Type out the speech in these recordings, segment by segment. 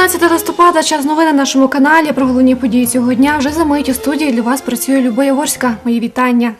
17 листопада, час новини на нашому каналі. Про головні події цього дня вже за мить у студії для вас працює Люба Яворська. Мої вітання.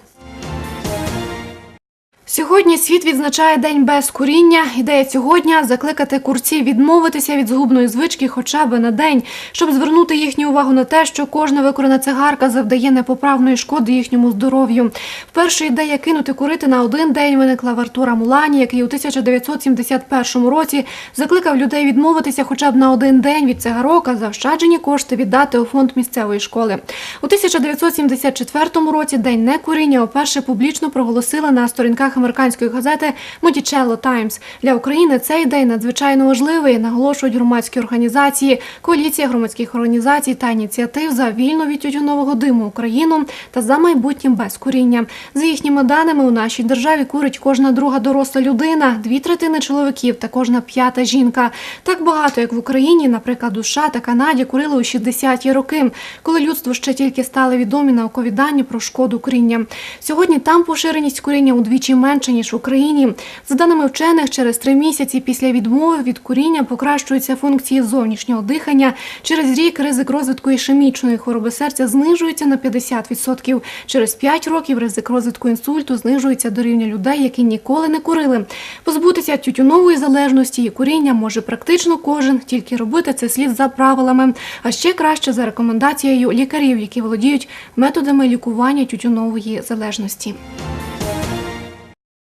Сьогодні світ відзначає день без куріння. Ідея цього дня – закликати курців відмовитися від згубної звички хоча б на день, щоб звернути їхню увагу на те, що кожна викорена цигарка завдає непоправної шкоди їхньому здоров'ю. Вперше ідея кинути курити на один день виникла в Артура Мулані, який у 1971 році закликав людей відмовитися хоча б на один день від цигарок, а заощаджені кошти віддати у фонд місцевої школи. У 1974 році день некуріння вперше публічно проголосили на сторінках американської газети Monticello Times. Для України цей день надзвичайно важливий, наголошують громадські організації, коаліція громадських організацій та ініціатив за вільну від тютюнового диму Україну та за майбутнім без куріння. За їхніми даними, у нашій державі курить кожна друга доросла людина, дві третини чоловіків та кожна п'ята жінка. Так багато, як в Україні, наприклад, у США та Канаді курили у 60-ті роки, коли людству ще тільки стали відомі наукові дані про шкоду куріння. Сьогодні там поширеність куріння удвічі менше ніж в Україні. За даними вчених, через три місяці після відмови від куріння покращуються функції зовнішнього дихання. Через рік ризик розвитку ішемічної хвороби серця знижується на 50%. Через 5 років ризик розвитку інсульту знижується до рівня людей, які ніколи не курили. Позбутися тютюнової залежності і куріння може практично кожен, тільки робити це слід за правилами, а ще краще за рекомендацією лікарів, які володіють методами лікування тютюнової залежності.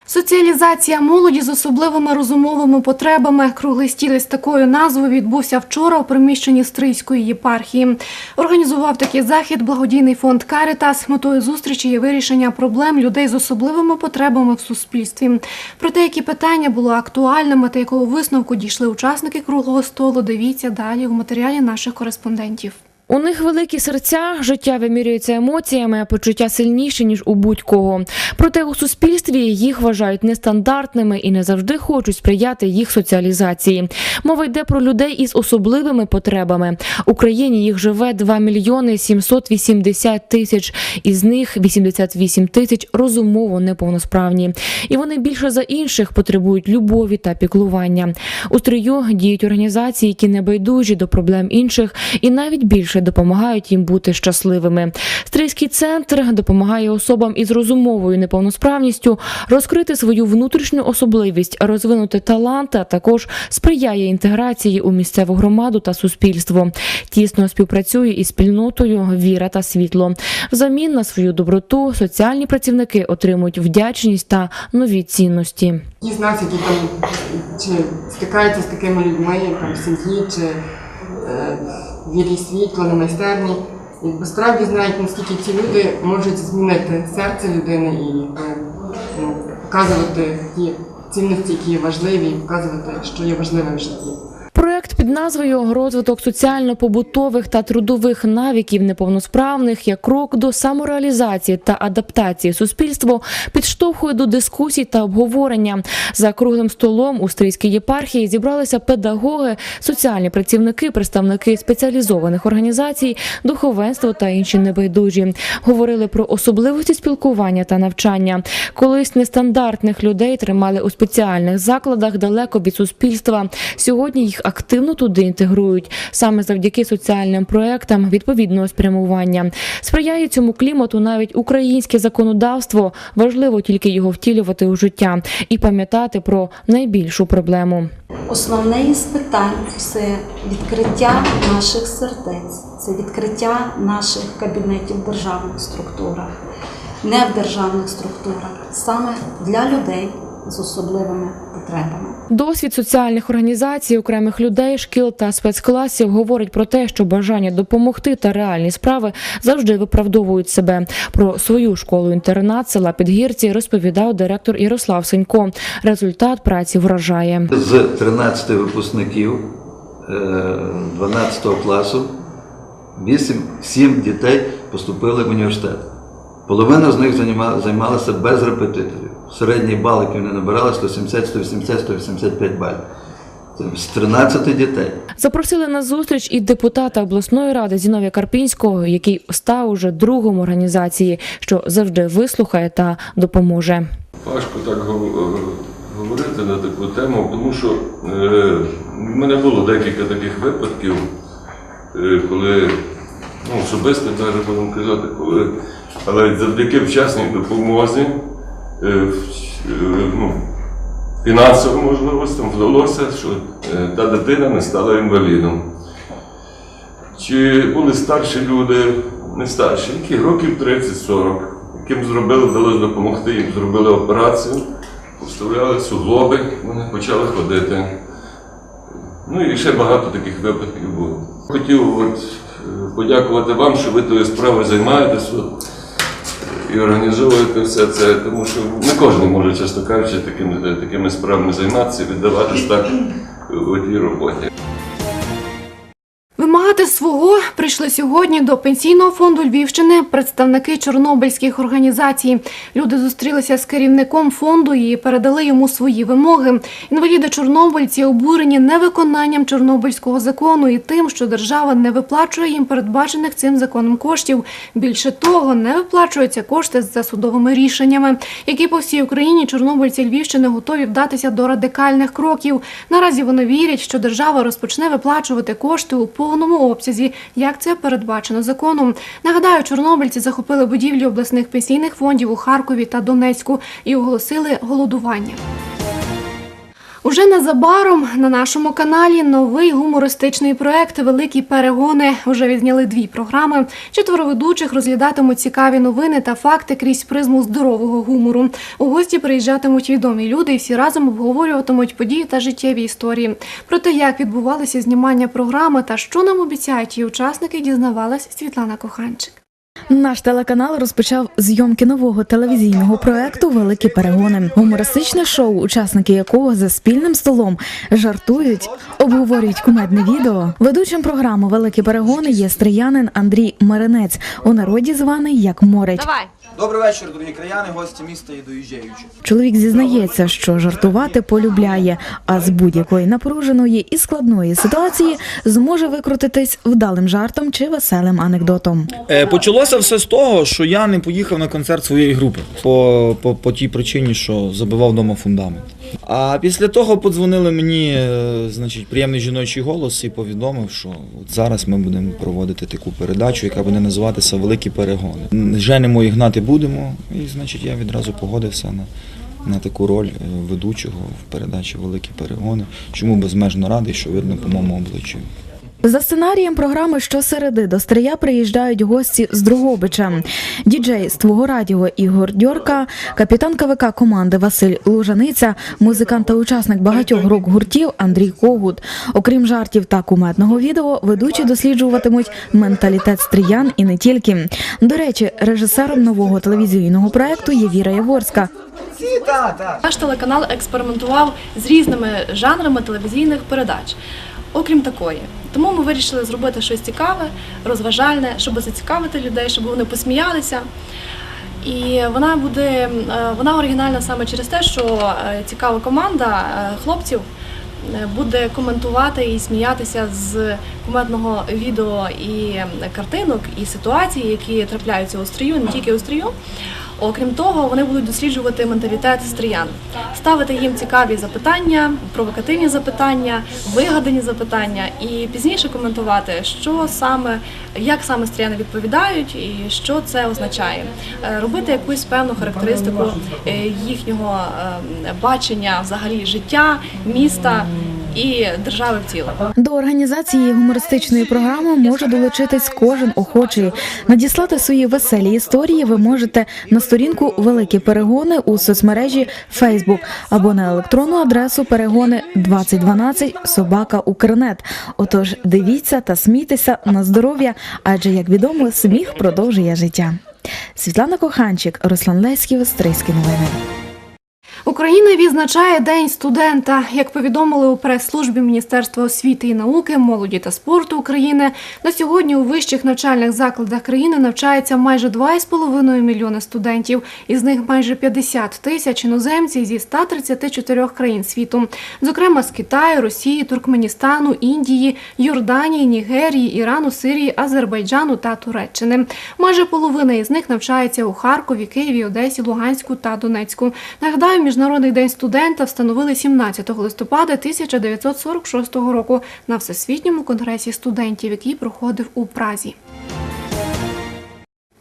Соціалізація молоді з особливими розумовими потребами. Круглий стіл із такою назвою відбувся вчора у приміщенні Стрийської єпархії. Організував такий захід благодійний фонд Карітас. Метою зустрічі є вирішення проблем людей з особливими потребами в суспільстві. Про те, які питання було актуальними та якого висновку дійшли учасники круглого столу. Дивіться далі в матеріалі наших кореспондентів. У них великі серця, життя вимірюється емоціями, а почуття сильніші ніж у будь-кого. Проте у суспільстві їх вважають нестандартними і не завжди хочуть сприяти їх соціалізації. Мова йде про людей із особливими потребами. В Україні їх живе 2 мільйони 780 тисяч, із них 88 тисяч розумово неповносправні. І вони більше за інших потребують любові та піклування. У стрию діють організації, які не байдужі до проблем інших, і навіть більше допомагають їм бути щасливими. Стрийський центр допомагає особам із розумовою неповносправністю розкрити свою внутрішню особливість, розвинути талант, а також сприяє інтеграції у місцеву громаду та суспільство. Тісно співпрацює із спільнотою Віра та світло. Взамін на свою доброту соціальні працівники отримують вдячність та нові цінності. Ті з там чи стикаються з такими людьми, там в сім'ї, чи е, вірі світло, на майстерні, якби справді знають, наскільки ці люди можуть змінити серце людини і якби, ну, показувати ті цінності, які є важливі, і показувати, що є важливим в житті. Під назвою Розвиток соціально-побутових та трудових навиків неповносправних як крок до самореалізації та адаптації суспільству підштовхує до дискусій та обговорення. За круглим столом у стрийській єпархії зібралися педагоги, соціальні працівники, представники спеціалізованих організацій, духовенство та інші небайдужі. Говорили про особливості спілкування та навчання. Колись нестандартних людей тримали у спеціальних закладах далеко від суспільства. Сьогодні їх активно туди інтегрують саме завдяки соціальним проектам відповідного спрямування. Сприяє цьому клімату навіть українське законодавство. Важливо тільки його втілювати у життя і пам'ятати про найбільшу проблему. Основне із питань це відкриття наших сердець, це відкриття наших кабінетів державних структурах, не в державних структурах, саме для людей з особливими потребами. Досвід соціальних організацій, окремих людей, шкіл та спецкласів говорить про те, що бажання допомогти та реальні справи завжди виправдовують себе. Про свою школу-інтернат села Підгірці розповідав директор Ярослав Сенько. Результат праці вражає. З 13 випускників е, 12 класу 8, 7 дітей поступили в університет. Половина з них займалася без репетиторів. Середній бал, який вони набирали, 170, 180, 185 балів. Це з 13 дітей. Запросили на зустріч і депутата обласної ради Зіновія Карпінського, який став уже другом організації, що завжди вислухає та допоможе. Важко так е, говорити на таку тему, тому що е, в мене було декілька таких випадків, е, коли ну, особисто навіть будемо казати, коли, але завдяки вчасній допомозі, ну, фінансовим можливостям вдалося, що е, та дитина не стала інвалідом. Чи були старші люди, не старші, які років 30-40, яким зробили, вдалося допомогти, їм зробили операцію, поставляли суглоби, вони почали ходити. Ну і ще багато таких випадків було. Хотів от, е, подякувати вам, що ви тою справою займаєтесь і організовувати все це, тому що не кожен може, чесно кажучи, такими, такими справами займатися віддаватись так у тій роботі. Свого прийшли сьогодні до пенсійного фонду Львівщини представники чорнобильських організацій. Люди зустрілися з керівником фонду і передали йому свої вимоги. Інваліди чорнобильці обурені невиконанням чорнобильського закону і тим, що держава не виплачує їм передбачених цим законом коштів. Більше того, не виплачуються кошти за судовими рішеннями, які по всій Україні чорнобильці Львівщини готові вдатися до радикальних кроків. Наразі вони вірять, що держава розпочне виплачувати кошти у повному обсязі, як це передбачено законом. Нагадаю, чорнобильці захопили будівлі обласних пенсійних фондів у Харкові та Донецьку і оголосили голодування. Уже незабаром на нашому каналі новий гумористичний проект Великі перегони. Вже відзняли дві програми. Четверо ведучих розглядатимуть цікаві новини та факти крізь призму здорового гумору. У гості приїжджатимуть відомі люди і всі разом обговорюватимуть події та життєві історії. Про те, як відбувалося знімання програми та що нам обіцяють її учасники, дізнавалась Світлана Коханчик. Наш телеканал розпочав зйомки нового телевізійного проекту Великі перегони. Гумористичне шоу, учасники якого за спільним столом жартують, обговорюють кумедне відео. Ведучим програми Великі перегони є стріянин Андрій Маринець, у народі званий як Морець. Добрий вечір, дорогі краяни, гості міста і доїжджаючі. Чоловік зізнається, що жартувати полюбляє, а з будь-якої напруженої і складної ситуації зможе викрутитись вдалим жартом чи веселим анекдотом. Е, почалося все з того, що я не поїхав на концерт своєї групи по, по, по тій причині, що забивав вдома фундамент. А після того подзвонили мені, е, значить, приємний жіночий голос і повідомив, що от зараз ми будемо проводити таку передачу, яка буде називатися Великі перегони. М, Женимо і гнати будемо. І значить я відразу погодився на, на таку роль е, ведучого в передачі Великі перегони. Чому безмежно радий, що видно по моєму обличчю. За сценарієм програми щосереди до Стрия приїжджають гості з Другобича. Діджей з твого радіо Ігор Дьорка, капітан КВК команди Василь Лужаниця, музикант та учасник багатьох рок-гуртів Андрій Когут. Окрім жартів та кумедного відео, ведучі досліджуватимуть менталітет стріян і не тільки. До речі, режисером нового телевізійного проекту є Віра Яворська. Наш телеканал експериментував з різними жанрами телевізійних передач, окрім такої. Тому ми вирішили зробити щось цікаве, розважальне, щоб зацікавити людей, щоб вони посміялися. І вона буде е, вона оригінальна саме через те, що е, цікава команда е, хлопців буде коментувати і сміятися з кумедного відео і картинок, і ситуацій, які трапляються у стрію, не тільки у стрію. Окрім того, вони будуть досліджувати менталітет стріян, ставити їм цікаві запитання, провокативні запитання, вигадані запитання, і пізніше коментувати, що саме, як саме стріяни відповідають і що це означає. Е, Робити якусь певну характеристику е, їхнього е, бачення взагалі життя, міста і держави в цілому. До організації гумористичної програми може долучитись кожен охочий. Надіслати свої веселі історії ви можете на сторінку Великі перегони у соцмережі Facebook або на електронну адресу перегони 2012 собака Укрнет. Отож, дивіться та смійтеся на здоров'я, адже як відомо, сміх продовжує життя. Світлана Коханчик, Руслан Леськів, Стрийські новини. Україна відзначає День студента. Як повідомили у прес-службі Міністерства освіти і науки, молоді та спорту України, на сьогодні у вищих навчальних закладах країни навчається майже 2,5 мільйони студентів. Із них майже 50 тисяч іноземців зі 134 країн світу, зокрема з Китаю, Росії, Туркменістану, Індії, Йорданії, Нігерії, Ірану, Сирії, Азербайджану та Туреччини. Майже половина із них навчається у Харкові, Києві, Одесі, Луганську та Донецьку. Нагадаю, Нагадаю, Міжнародний день студента встановили 17 листопада 1946 року на Всесвітньому конгресі студентів, який проходив у Празі.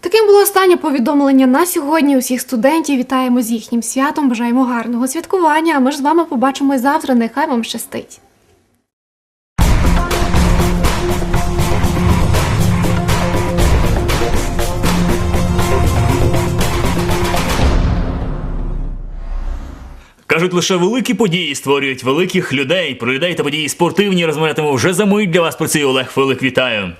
Таким було останнє повідомлення на сьогодні. Усіх студентів вітаємо з їхнім святом. Бажаємо гарного святкування. А ми ж з вами побачимось завтра. Нехай вам щастить. Кажуть, лише великі події створюють великих людей. Про людей та події спортивні розмовлятиму вже за мить для вас. Працює Олег Филик. Вітаю.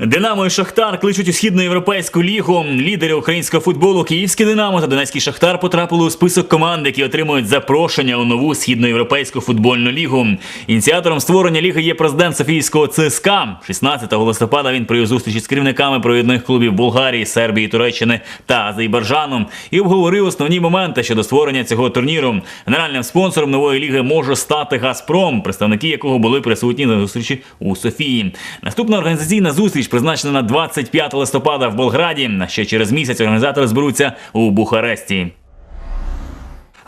Динамо і Шахтар кличуть у східноєвропейську лігу. Лідери українського футболу Київський Динамо та Донецький Шахтар потрапили у список команд, які отримують запрошення у нову східноєвропейську футбольну лігу. Ініціатором створення ліги є президент Софійського ЦСКА. 16 листопада він провів зустрічі з керівниками провідних клубів Болгарії, Сербії, Туреччини та Азербайджану і обговорив основні моменти щодо створення цього турніру. Генеральним спонсором нової ліги може стати Газпром, представники якого були присутні на зустрічі у Софії. Наступна організаційна зустріч призначена на 25 листопада в Болграді. Ще через місяць організатори зберуться у Бухаресті.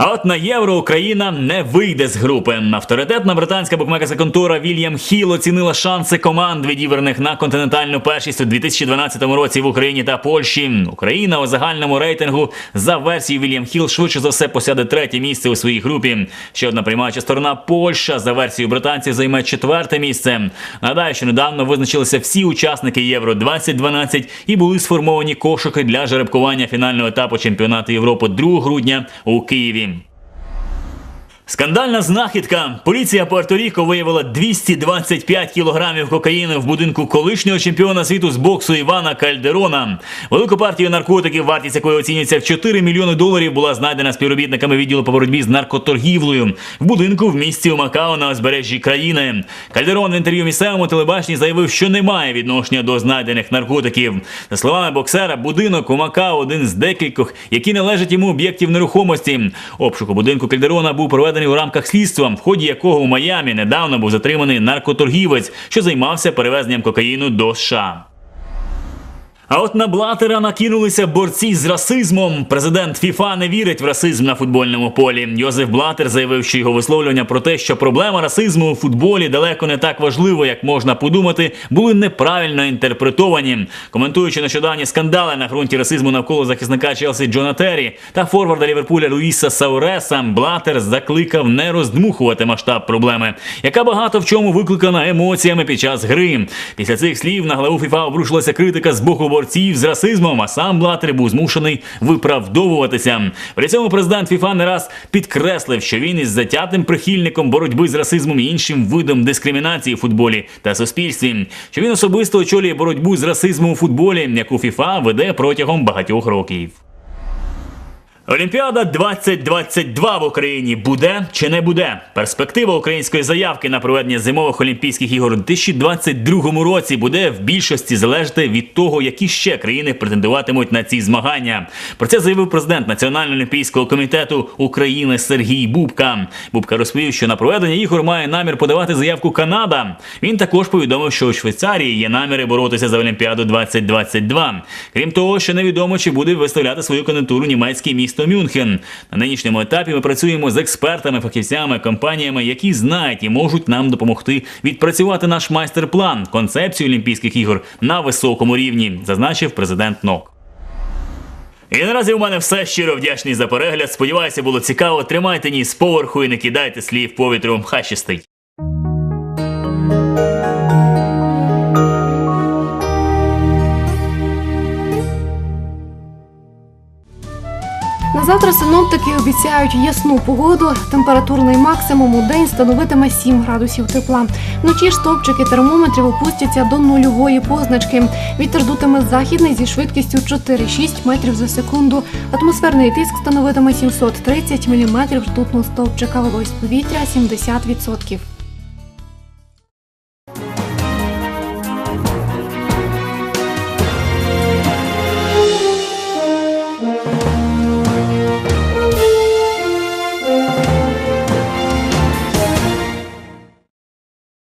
А от на євро Україна не вийде з групи. Авторитетна британська букмекерська контора Вільям Хіл оцінила шанси команд, відібраних на континентальну першість у 2012 році в Україні та Польщі. Україна у загальному рейтингу за версією Вільям Хіл швидше за все посяде третє місце у своїй групі. Ще одна приймаюча сторона Польща за версією британців займе четверте місце. Нагадаю, що недавно визначилися всі учасники Євро 2012 і були сформовані кошики для жеребкування фінального етапу чемпіонату Європи 2 грудня у Києві. Скандальна знахідка. Поліція Пуерто-Ріко виявила 225 кілограмів кокаїну в будинку колишнього чемпіона світу з боксу Івана Кальдерона. Велику партію наркотиків, вартість якої оцінюється в 4 мільйони доларів, була знайдена співробітниками відділу по боротьбі з наркоторгівлею в будинку в місті Макао на узбережжі країни. Кальдерон в інтерв'ю місцевому телебаченні заявив, що немає відношення до знайдених наркотиків. За словами боксера, будинок у Макао один з декількох, які належать йому об'єктів нерухомості. Обшук у будинку Кальдерона був проведений у рамках слідства, в ході якого у Майамі недавно був затриманий наркоторгівець, що займався перевезенням кокаїну до США. А от на Блатера накинулися борці з расизмом. Президент ФІФА не вірить в расизм на футбольному полі. Йозеф Блатер заявив, що його висловлювання про те, що проблема расизму у футболі далеко не так важлива, як можна подумати, були неправильно інтерпретовані. Коментуючи нещодавні скандали на ґрунті расизму навколо захисника Челсі Джона Террі та форварда Ліверпуля Луїса Сауреса, Блатер закликав не роздмухувати масштаб проблеми, яка багато в чому викликана емоціями під час гри. Після цих слів на главу ФІФА обрушилася критика з боку борців з расизмом, а сам Блатер був змушений виправдовуватися. При цьому президент ФІФА не раз підкреслив, що він із затятим прихильником боротьби з расизмом і іншим видом дискримінації в футболі та суспільстві, що він особисто очолює боротьбу з расизмом у футболі, яку ФІФА веде протягом багатьох років. Олімпіада 2022 в Україні буде чи не буде? Перспектива української заявки на проведення зимових Олімпійських ігор у 2022 році буде в більшості залежати від того, які ще країни претендуватимуть на ці змагання. Про це заявив президент Національного олімпійського комітету України Сергій Бубка. Бубка розповів, що на проведення ігор має намір подавати заявку Канада. Він також повідомив, що у Швейцарії є наміри боротися за Олімпіаду 2022. Крім того, ще невідомо, чи буде виставляти свою кандидатуру німецьке місто Мюнхен. На нинішньому етапі ми працюємо з експертами, фахівцями, компаніями, які знають і можуть нам допомогти відпрацювати наш майстер-план, концепцію Олімпійських ігор на високому рівні, зазначив президент НОК. І наразі у мене все щиро вдячний за перегляд. Сподіваюся, було цікаво. Тримайте ніс поверху і не кидайте слів повітрю. Хай щастить. На завтра синоптики обіцяють ясну погоду. Температурний максимум у день становитиме 7 градусів тепла. Вночі ж стовпчики термометрів опустяться до нульової позначки. Вітер дутиме західний зі швидкістю 4-6 метрів за секунду. Атмосферний тиск становитиме 730 міліметрів ртутного стовпчика. Вологість повітря 70%.